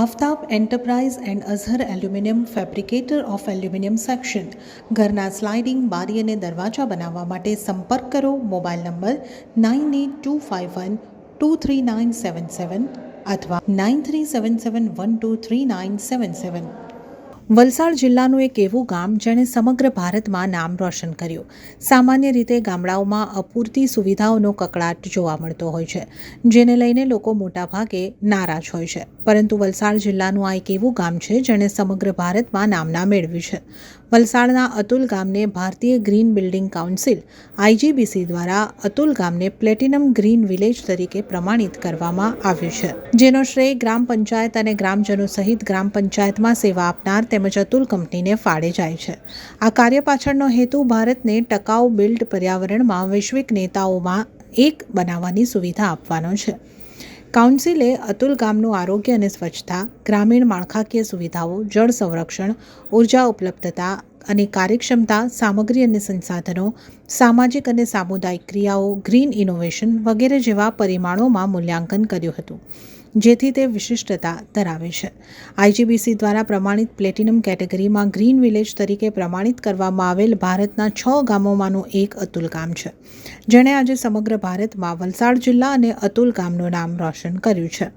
Aftab enterprise and Azhar aluminium fabricator of aluminium section ઘરના sliding બારી અને દરવાજા બનાવવા માટે સંપર્ક કરો. Mobile number nine eight two five one two three nine seven seven અથવા nine three seven seven one two three nine seven seven Valsad જિલ્લાનું એક એવું ગામ જેણે સમગ્ર ભારતમાં નામ રોશન કર્યું. સામાન્ય રીતે ગામડાઓમાં અપૂરતી સુવિધાઓનો કકળાટ જોવા મળતો હોય છે, જેને લઈને લોકો મોટાભાગે નારાજ હોય છે. પરંતુ વલસાડ જિલ્લાનું આ એક એવું ગામ છે જેણે સમગ્ર ભારતમાં નામના મેળવ્યું છે. વલસાડના અતુલ ગામને ભારતીય ગ્રીન બિલ્ડિંગ કાઉન્સિલ, આઈજીબીસી દ્વારા અતુલ ગામને પ્લેટિનમ ગ્રીન વિલેજ તરીકે પ્રમાણિત કરવામાં આવ્યું છે. જેનો શ્રેય ગ્રામ પંચાયત અને ગ્રામજનો સહિત ગ્રામ પંચાયતમાં સેવા આપનાર તેમજ અતુલ કંપનીને ફાળે જાય છે. આ કાર્ય પાછળનો હેતુ ભારતને ટકાઉ બિલ્ડ પર્યાવરણમાં વૈશ્વિક નેતાઓમાં એક બનાવવાની સુવિધા આપવાનો છે. કાઉન્સિલે અતુલ ગામનું આરોગ્ય અને સ્વચ્છતા, ગ્રામીણ માળખાકીય સુવિધાઓ, જળ સંરક્ષણ, ઊર્જા ઉપલબ્ધતા અને કાર્યક્ષમતા, સામગ્રી અને સંસાધનો, સામાજિક અને સામુદાયિક ક્રિયાઓ, ગ્રીન ઇનોવેશન વગેરે જેવા પરિમાણોમાં મૂલ્યાંકન કર્યું હતું. જેથી તે વિશિષ્ટતા ધરાવે છે. આઈજીબીસી દ્વારા પ્રમાણિત પ્લેટિનમ કેટેગરીમાં ગ્રીન વિલેજ તરીકે પ્રમાણિત કરવામાં આવેલ ભારતના છ ગામોમાંનું એક અતુલ ગામ છે. જેણે આજે સમગ્ર ભારતમાં વલસાડ જિલ્લા અને અતુલ ગામનું નામ રોશન કર્યું છે.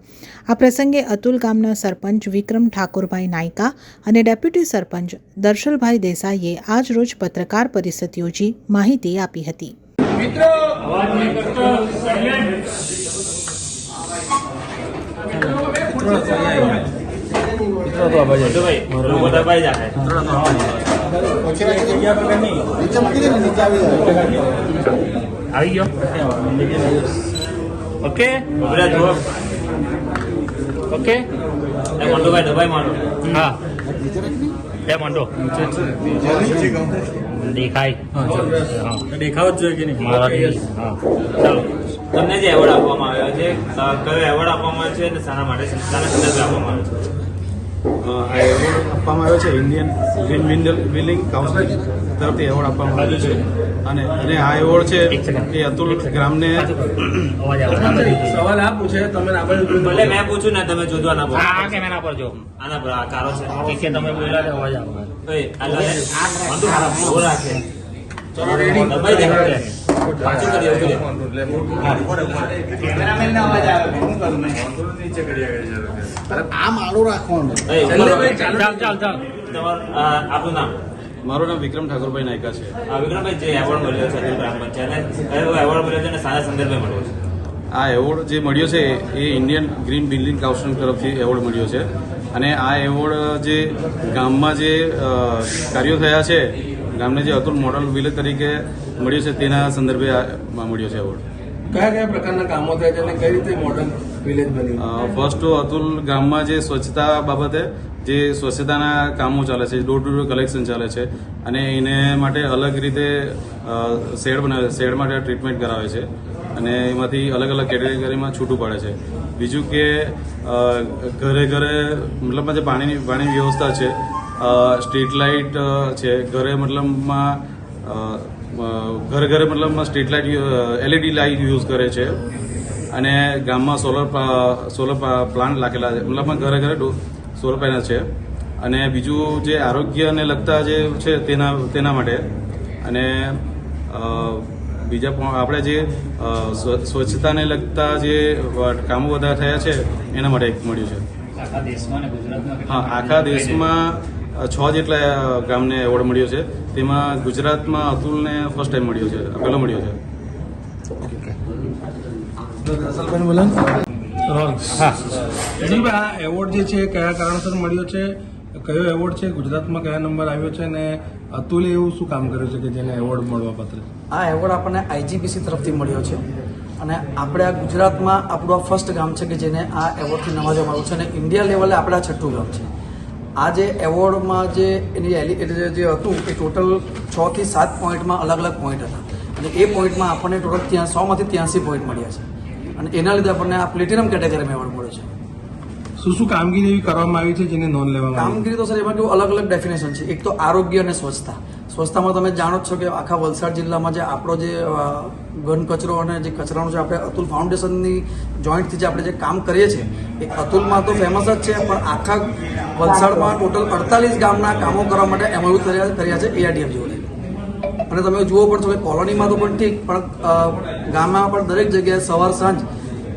આ પ્રસંગે અતુલ ગામના સરપંચ વિક્રમ ઠાકોરભાઈ નાયકા અને ડેપ્યુટી સરપંચ દર્શલભાઈ દેસાઈએ આજ રોજ પત્રકાર પરિષદ યોજી માહિતી આપી હતી. મિત્રો અવાજ નહીં કરતો સાયલેન્ટ આવી ગયો ઓકે ઓકે એ મંડોભાઈ દબાઈ માંડો હા. એ મંડો દેખાય દેખાવ જ જોઈએ કે નહીં? મારા હા. ચાલો. તમને જે એવોર્ડ આપવામાં છે અ, કયો એવોર્ડ આપવામાં આવ્યો છે અને શાના માટે શાના સંદર્ભે આપવામાં આવ્યો છે? આ એવોર્ડ આપવામાં આવ્યો છે ઇન્ડિયન ગ્રીન બિલ્ડિંગ કાઉન્સિલ તરફથી એવોર્ડ આપવામાં આવ્યો છે. અને અને આ એવોર્ડ છે એ અતુલ ગ્રામને સવાલ આ પૂછે તમે ભલે મેં પૂછ્યું ને તમે જોજો આના પર. આ કેમેરા પર જો. આના પર આ કારો છે. ઠીક છે તમે બોલ્યા છે અવાજ આવે. ઓય, આ લે, આ મંડો હારા બહુ રાખે ચલો રેડી. અ, નામ મારું નામ વિક્રમ ઠાકોરભાઈ નાયકા છે. આ વિક્રમભાઈ જે એવોર્ડ મળ્યો છે ગ્રામ પંચાયતને કયો એવોર્ડ મળ્યો છે અને સારા સંદર્ભે મળ્યો છે. આ એવોર્ડ જે મળ્યો છે એ ઇન્ડિયન ગ્રીન બિલ્ડિંગ કાઉન્સિલ તરફથી એવોર્ડ મળ્યો છે. અને આ એવોર્ડ જે ગામમાં જે કાર્યો થયા છે ગામને જે અતુલ મોડલ વિલેજ તરીકે મળ્યો છે તેના સંદર્ભે મળ્યો છે એવોર્ડ. કયા કયા પ્રકારના કામો થયા છે અને કઈ રીતે મોડલ વિલેજ બન્યું? ફર્સ્ટ તો અતુલ ગામમાં જે સ્વચ્છતા બાબતે જે સ્વચ્છતાના કામો ચાલે છે ડોર ટુ ડોર કલેક્શન ચાલે છે અને એને માટે અલગ રીતે શેડ બનાવે શેડ માટે ટ્રીટમેન્ટ કરાવે છે અને એમાંથી અલગ અલગ કેટેગરીમાં છૂટું પડે છે. બીજું કે ઘરે ઘરે મતલબમાં જે પાણીની પાણીની વ્યવસ્થા છે સ્ટ્રીટ લાઇટ છે. ઘરે મતલબમાં ઘરે ઘરે મતલબમાં street light LED light use કરે છે. અને ગામમાં સોલર સોલર પ્લાન્ટ લાગેલા છે. મતલબમાં ઘરે ઘરે સોલર પેનલ છે. અને બીજું જે આરોગ્યને લગતા જે છે તેના તેના માટે. અને બીજા પણ આપણે જે સ્વચ્છતાને લગતા જે કામો બધા થયા છે એના માટે એક મળ્યું છે. હા આખા દેશમાં છ જેટલા ગામને એવોર્ડ મળ્યો છે. તેમાં ગુજરાતમાં અતુલને ફર્સ્ટ ટાઈમ મળ્યો છે. પહેલો મળ્યો છે. હા. આ એવોર્ડ જે છે એ કયા કારણસર મળ્યો છે? કયો એવોર્ડ છે? ગુજરાતમાં કયા નંબર આવ્યો છે? અને અતુલે એવું શું કામ કર્યું છે કે જેને એવોર્ડ મળવા પાત્ર આ એવોર્ડ આપણને આઈજીપીસી તરફથી મળ્યો છે. અને આપણે આ ગુજરાતમાં આપણું આ ફર્સ્ટ ગામ છે કે જેને આ એવોર્ડથી નવાજવામાં આવ્યું છે. અને ઇન્ડિયા લેવલે આપણે આ છઠ્ઠું ગામ છે. આ જે એવોર્ડમાં જે એની એટલે જે- હતું, એ ટોટલ છ થી સાત પોઈન્ટમાં અલગ અલગ પોઈન્ટ હતા. અને એ પોઈન્ટમાં આપણને ટોટલ ત્યાં સોમાંથી ત્યાંસી પોઈન્ટ મળ્યા છે. અને એના લીધે આપણને આ પ્લેટિનમ કેટેગરીમાં એવોર્ડ મળ્યો છે. શું શું કામગીરી એવી કરવામાં આવી છે જેને નોંધ લેવામાં કામગીરી તો સર, એમાં કેવું અલગ અલગ ડેફિનેશન છે. એક તો આરોગ્ય અને સ્વચ્છતા. સ્વચ્છતામાં તમે જાણો જ છો કે આખા વલસાડ જિલ્લામાં જે આપણો જે ઘન કચરો અને જે કચરાનો છે આપણે અતુલ ફાઉન્ડેશનની જોઈન્ટથી જે આપણે જે કામ કરીએ છીએ, એ અતુલમાં તો ફેમસ જ છે, પણ આખા વલસાડમાં ટોટલ અડતાલીસ ગામના કામો કરવા માટે એમઓયુ કર્યા છે એઆરડીએફ જોડે અને તમે જુઓ પણ છો કે કોલોનીમાં તો પણ ઠીક, પણ ગામમાં પણ દરેક જગ્યાએ સવાર સાંજ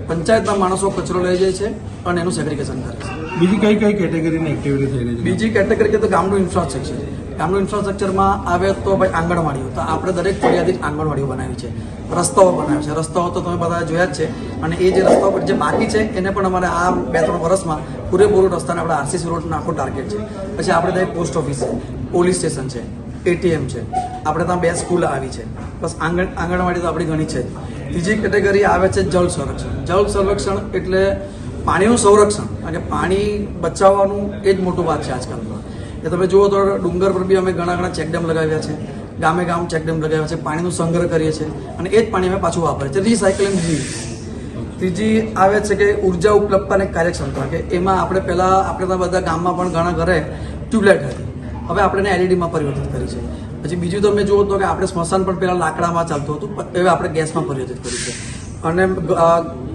પંચાયતના માણસો કચરો લઈ જાય છે અને એનું સેગ્રિગેશન કરે છે. બીજી કઈ કઈ કેટેગરીની એક્ટિવિટી થઈ રહી છે? બીજી કેટેગરી કે તો ગામનું ઇન્ફ્રાસ્ટ્રક્ચર ગામનું ઇન્ફ્રાસ્ટ્રક્ચરમાં આવે તો ભાઈ આંગણવાડીઓ. તો આપણે દરેક ફરિયાદી આંગણવાડીઓ બનાવી છે. રસ્તાઓ બનાવ્યા છે. રસ્તાઓ તો તમે બધા જોયા જ છે. અને એ જે રસ્તાઓ પર જે બાકી છે એને પણ અમારે આ બે ત્રણ વર્ષમાં પૂરેપૂરું રસ્તાને આપણે આરસીસી રોડ નાખો ટાર્ગેટ છે. પછી આપણે ત્યાં પોસ્ટ ઓફિસ છે. પોલીસ સ્ટેશન છે. એટીએમ છે. આપણે ત્યાં બે સ્કૂલ આવી છે. બસ આંગણ આંગણવાડી તો આપણી ઘણી છે જ. ત્રીજી કેટેગરી આવે છે જળ સંરક્ષણ. જળ સંરક્ષણ એટલે પાણીનું સંરક્ષણ અને પાણી બચાવવાનું એ જ મોટું વાત છે આજકાલમાં. એ તમે જુઓ તો ડુંગર પર બી અમે ઘણા ઘણા ચેકડેમ લગાવ્યા છે. ગામે ગામ ચેકડેમ લગાવ્યા છે. પાણીનું સંગ્રહ કરીએ છીએ અને એ જ પાણી અમે પાછું વાપરીએ છીએ. રિસાયકલિંગ રીયુઝ ત્રીજી આવે છે કે ઊર્જા ઉપલબ્ધતા અને કાર્યક્ષમતા, કે એમાં આપણે પહેલાં, આપણે બધા ગામમાં પણ ઘણા ઘરે ટ્યુબલાઇટ હતી. હવે આપણે એને એલઈડીમાં પરિવર્તિત કરી છે. પછી બીજું તમે જુઓ તો કે આપણે સ્મશાન પણ પહેલાં લાકડામાં ચાલતું હતું હવે આપણે ગેસમાં પરિવર્તિત કર્યું છે. અને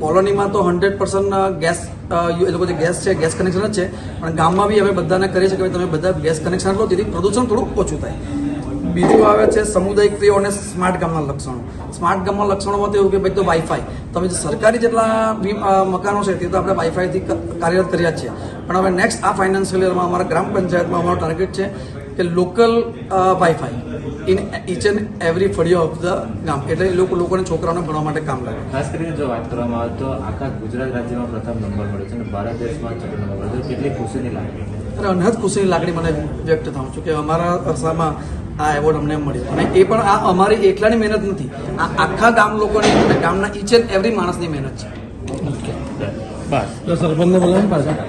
કોલોનીમાં તો હંડ્રેડ પર્સન્ટ ગેસ એ લોકો જે ગેસ છે, ગેસ કનેક્શન જ છે. પણ ગામમાં બી અમે બધાને કરીએ છીએ કે તમે બધા ગેસ કનેક્શન લો, જેથી પ્રદૂષણ થોડું ઓછું થાય. બીજું આવે છે સમુદાયિક ક્રિયાઓ અને સ્માર્ટ ગામના લક્ષણો. સ્માર્ટ ગામના લક્ષણોમાં તો એવું કે ભાઈ તો વાઈફાઈ તમે જે સરકારી જેટલા મકાનો છે તે તો આપણે વાઈફાઈથી કાર્યરત કર્યા છીએ પણ હવે નેક્સ્ટ આ ફાઇનાન્શિયલ યરમાં અમારા ગ્રામ પંચાયતમાં અમારો ટાર્ગેટ છે કે local WiFi in each and every ફળિયો of the ગામ. એટલે એ લોકો લોકોને છોકરાઓને ભણવા માટે કામ લાગે. ખાસ કરીને જો વાત કરવામાં આવે તો આખા ગુજરાત રાજ્યમાં પ્રથમ નંબર મળ્યો છે અને ભારત દેશમાં છઠ્ઠો નંબર મળ્યો છે. કેટલી ખુશીની લાગણી. અને અનહદ ખુશીની લાગણી મને વ્યક્ત થાઉં છું કે અમારા અરસામાં આ એવોર્ડ અમને મળ્યો અને એ પણ આ અમારી એકલાની મહેનત નથી. આ આખા ગામ લોકોની અને ગામના ઈચ એન્ડ એવરી માણસની મહેનત છે. તો સરપંચને બોલાવો પાછા.